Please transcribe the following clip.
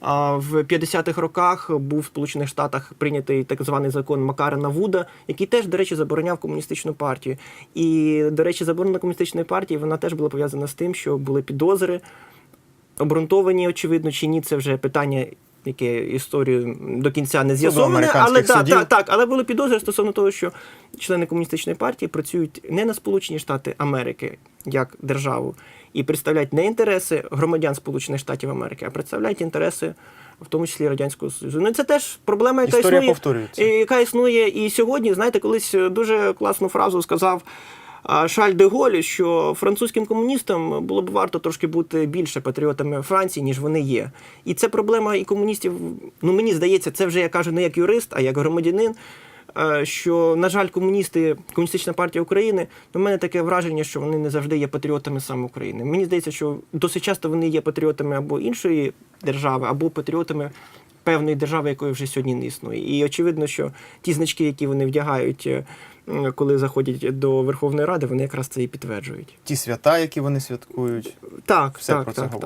В 50-х роках був в Сполучених Штатах прийнятий так званий закон Макарена Вуда, який теж, до речі, забороняв комуністичну партію. І, до речі, заборона комуністичної партії вона теж була пов'язана з тим, що були підозри, обґрунтовані, очевидно, чи ні, це вже питання. Яке історію до кінця не з'ясоване, але так, судів. так, але були підозри стосовно того, що члени комуністичної партії працюють не на Сполучені Штати Америки як державу і представляють не інтереси громадян Сполучених Штатів Америки, а представляють інтереси, в тому числі Радянського Союзу. Ну це теж проблема, яка Історія існує, яка існує і сьогодні. Знаєте, колись дуже класну фразу сказав. А, Шарль де Голь, що французьким комуністам було б варто трошки бути більше патріотами Франції, ніж вони є. І це проблема і комуністів. Ну мені здається, це вже я кажу не як юрист, а як громадянин. е, Що, на жаль, комуністи, комуністична партія України, ну, в мене таке враження, що вони не завжди є патріотами саме України. Мені здається, що досить часто вони є патріотами або іншої держави, або патріотами певної держави, якої вже сьогодні не існує. І очевидно, що ті значки, які вони вдягають, е, коли заходять до Верховної Ради, вони якраз це і підтверджують. Ті свята, які вони святкують. Так, Все так, про це так, говорить.